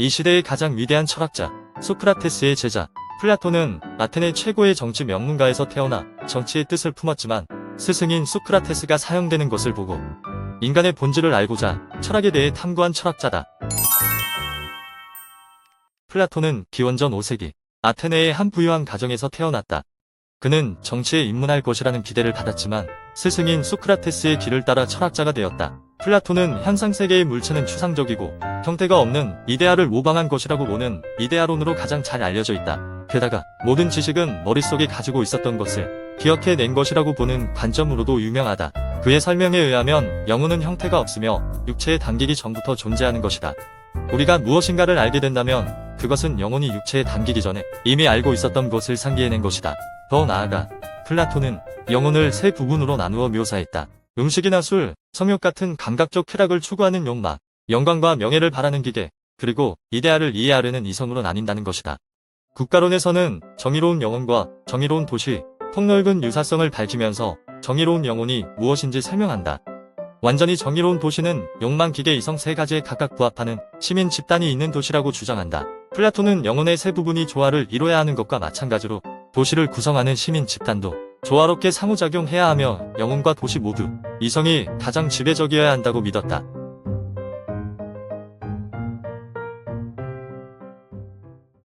이 시대의 가장 위대한 철학자, 소크라테스의 제자, 플라톤은 아테네 최고의 정치 명문가에서 태어나 정치의 뜻을 품었지만 스승인 소크라테스가 사용되는 것을 보고 인간의 본질을 알고자 철학에 대해 탐구한 철학자다. 플라톤은 기원전 5세기 아테네의 한 부유한 가정에서 태어났다. 그는 정치에 입문할 것이라는 기대를 받았지만 스승인 소크라테스의 길을 따라 철학자가 되었다. 플라톤은 현상세계의 물체는 추상적이고 형태가 없는 이데아를 모방한 것이라고 보는 이데아론으로 가장 잘 알려져 있다. 게다가 모든 지식은 머릿속에 가지고 있었던 것을 기억해낸 것이라고 보는 관점으로도 유명하다. 그의 설명에 의하면 영혼은 형태가 없으며 육체에 담기기 전부터 존재하는 것이다. 우리가 무엇인가를 알게 된다면 그것은 영혼이 육체에 담기기 전에 이미 알고 있었던 것을 상기해낸 것이다. 더 나아가 플라톤은 영혼을 세 부분으로 나누어 묘사했다. 음식이나 술, 성욕 같은 감각적 쾌락을 추구하는 욕망, 영광과 명예를 바라는 기계, 그리고 이데아를 이해하려는 이성으로 나뉜다는 것이다. 국가론에서는 정의로운 영혼과 정의로운 도시, 폭넓은 유사성을 밝히면서 정의로운 영혼이 무엇인지 설명한다. 완전히 정의로운 도시는 욕망, 기계, 이성 세 가지에 각각 부합하는 시민 집단이 있는 도시라고 주장한다. 플라톤은 영혼의 세 부분이 조화를 이뤄야 하는 것과 마찬가지로 도시를 구성하는 시민 집단도 조화롭게 상호작용해야 하며 영혼과 도시 모두 이성이 가장 지배적이어야 한다고 믿었다.